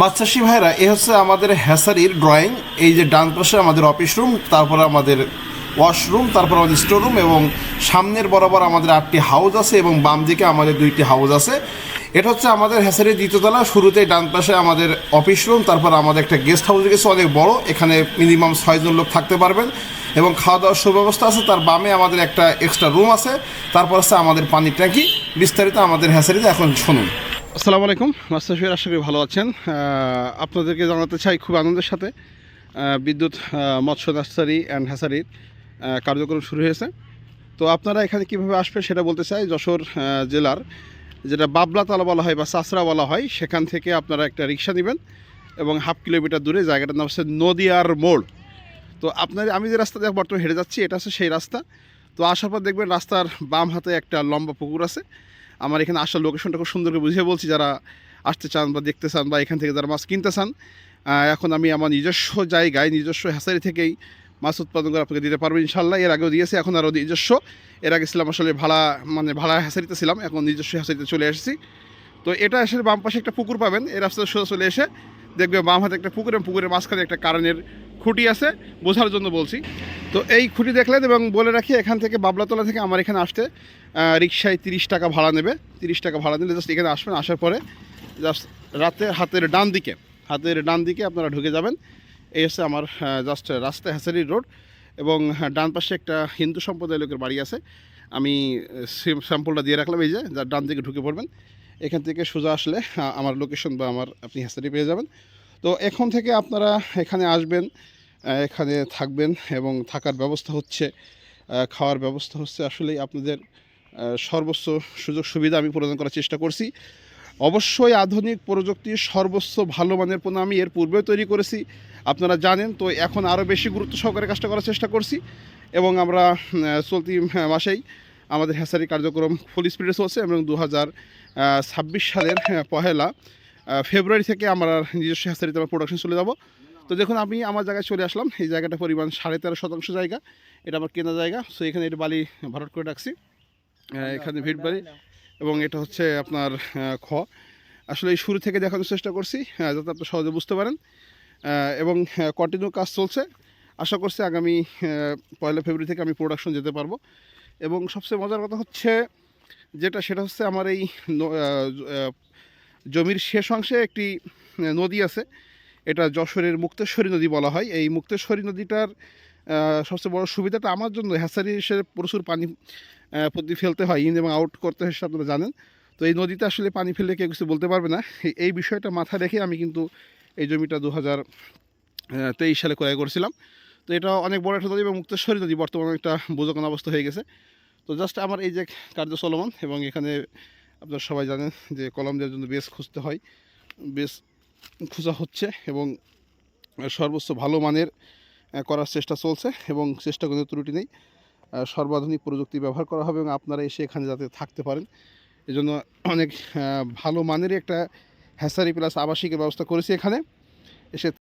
মাছ চাষি ভাইরা, এ হচ্ছে আমাদের হ্যাসারির ড্রয়িং এই যে ডান পাশে আমাদের অফিস রুম তারপরে আমাদের ওয়াশরুম তারপর আমাদের স্টোর রুম এবং সামনের বরাবর আমাদের আটটি হাউস আছে এবং বাম দিকে আমাদের দুইটি হাউস আছে। এটা হচ্ছে আমাদের হ্যাসারির দ্বিতীয়তলা শুরুতে ডান পাশে আমাদের অফিস রুম তারপর আমাদের একটা গেস্ট হাউস গেছে অনেক বড়, এখানে মিনিমাম ছয়জন লোক থাকতে পারবেন এবং খাওয়া দাওয়ার সুব্যবস্থা আছে, তার বামে আমাদের একটা এক্সট্রা রুম আছে, তারপর আছে আমাদের পানির ট্যাঙ্কি, বিস্তারিত আমাদের হ্যাসারিতে এখন শুনুন। আসসালামু আলাইকুম। মাস্টার শহীদ আশা করি ভালো আছেন। আপনাদেরকে জানাতে চাই খুব আনন্দের সাথে বিদ্যুৎ মৎস্য নার্সারি অ্যান্ড হ্যাসারির কার্যক্রম শুরু হয়েছে। তো আপনারা এখানে কীভাবে আসবেন সেটা বলতে চাই, যশোর জেলার, যেটা বাবলাতলা বলা হয় বা চাষরা বলা হয়, সেখান থেকে আপনারা একটা রিক্সা নেবেন এবং হাফ কিলোমিটার দূরে জায়গাটার নাম হচ্ছে নদিয়ার মোড়। তো আপনার আমি যে রাস্তা দিয়ে বর্তমানে হেঁটে যাচ্ছি, এটা হচ্ছে সেই রাস্তা। তো আসার পর দেখবেন রাস্তার বাম হাতে একটা লম্বা পুকুর আছে। আমার এখানে আসার লোকেশনটা খুব সুন্দর করে বুঝিয়ে বলছি, যারা আসতে চান বা দেখতে চান বা এখান থেকে যারা মাছ কিনতে চান এখন আমি আমার নিজস্ব জায়গায়, নিজস্ব হ্যাসারি থেকেই মাছ উৎপাদন করে আপনাকে দিতে পারব ইনশাল্লাহ এর আগেও দিয়েছি, এখন আরও নিজস্ব। এর আগে ছিলাম আসলে ভাড়া মানে ভাড়া হ্যাসারিতে ছিলাম, এখন নিজস্ব হ্যাসারিতে চলে এসেছি। তো এটা আসলে বাম পাশে একটা পুকুর পাবেন, এর রাস্তায় সোজা চলে এসে দেখবে বাম হাতে একটা পুকুর এবং পুকুরের মাঝখানে একটা কারেন্টের খুঁটি আছে, বোঝার জন্য বলছি। তো এই খুঁটি দেখলেন এবং বলে রাখি, এখান থেকে বাবলাতলা থেকে আমার এখানে আসতে রিক্সায় তিরিশ টাকা ভাড়া নেবে। তিরিশ টাকা ভাড়া নিলে জাস্ট এখানে আসবেন, আসার পরে জাস্ট রাতে হাতের ডান দিকে, হাতের ডান দিকে আপনারা ঢুকে যাবেন। এই হচ্ছে আমার জাস্ট রাস্তা হ্যাসারি রোড এবং ডান পাশে একটা হিন্দু সম্প্রদায়ের লোকের বাড়ি আছে। আমি স্যাম্পলটা দিয়ে রাখলাম, এই যে, যার ডান দিকে ঢুকে পড়বেন। এখান থেকে সোজা আসলে আমার লোকেশন বা আমার আপনি হ্যাসারি পেয়ে যাবেন। তো এখন থেকে আপনারা এখানে আসবেন এখানে থাকবেন এবং থাকার ব্যবস্থা হচ্ছে খাওয়ার ব্যবস্থা হচ্ছে। আসলেই আপনাদের সর্বোচ্চ সুযোগ সুবিধা আমি প্রদান করার চেষ্টা করছি। অবশ্যই আধুনিক প্রযুক্তির সর্বোচ্চ ভালো মানের পণ্য আমি এর পূর্বে তৈরি করেছি। আপনারা জানেন, তো এখন আরও বেশি গুরুত্ব সহকারে কাজটা করার চেষ্টা করছি এবং আমরা চলতি মাসেই আমাদের হ্যাসারি কার্যক্রম ফুল স্পিডে চলছে এবং দু হাজার ছাব্বিশ সালের পহেলা ফেব্রুয়ারি থেকে আমরা নিজস্ব হ্যাসারিতে আমরা প্রোডাকশন চলে যাব। তো দেখুন আমি আমার জায়গায় চলে আসলাম। এই জায়গাটা পরিমাণ সাড়ে তেরো শতাংশ জায়গা। এটা আমার কেনা জায়গা। সো এখানে এটা বালি ভরাট করে রাখছি। এখানে ভিড় বাড়ি এবং এটা হচ্ছে আপনার খ। আসলে এই শুরু থেকে দেখানোর চেষ্টা করছি যাতে আপনি সহজে বুঝতে পারেন। এবং কন্টিনিউ কাজ চলছে। আশা করছি আগামী পয়লা ফেব্রুয়ারি থেকে আমি প্রোডাকশন যেতে পারব। এবং সবচেয়ে মজার কথা হচ্ছে যেটা সেটা হচ্ছে আমার এই জমির শেষ অংশে একটি নদী আছে। এটা যশোরের মুক্তেশ্বরী নদী বলা হয়। এই মুক্তেশ্বরী নদীটার সবচেয়ে বড় সুবিধাটা আমার জন্য, হ্যাসারি হিসেবে প্রচুর পানি প্রতি ফেলতে হয়, ইন এবং আউট করতে হয় আপনারা জানেন। তো এই নদীতে আসলে পানি ফেললে কেউ কিছু বলতে পারবে না। এই- বিষয়টা মাথায় রেখে আমি কিন্তু এই জমিটা দু হাজার তেইশ সালে ক্রয় করেছিলাম। তো এটা অনেক বড় একটা নদী এবং মুক্তেশ্বরী নদী বর্তমানে একটা বোঝাকান অবস্থা হয়ে গেছে। তো জাস্ট আমার এই যে কার্য চলমান এবং এখানে আপনারা সবাই জানেন যে কলম দেওয়ার জন্য বেস খুঁজতে হয়। বেস খোঁজা হচ্ছে এবং সর্বোচ্চ ভালো মানের করার চেষ্টা চলছে এবং চেষ্টা কোনো ত্রুটি নেই। সর্বাধুনিক প্রযুক্তি ব্যবহার করা হবে এবং আপনারা এসে এখানে যাতে থাকতে পারেন। এজন্য অনেক ভালো মানেরই একটা হ্যাসারি প্লাস আবাসিকের ব্যবস্থা করেছি এখানে। এসে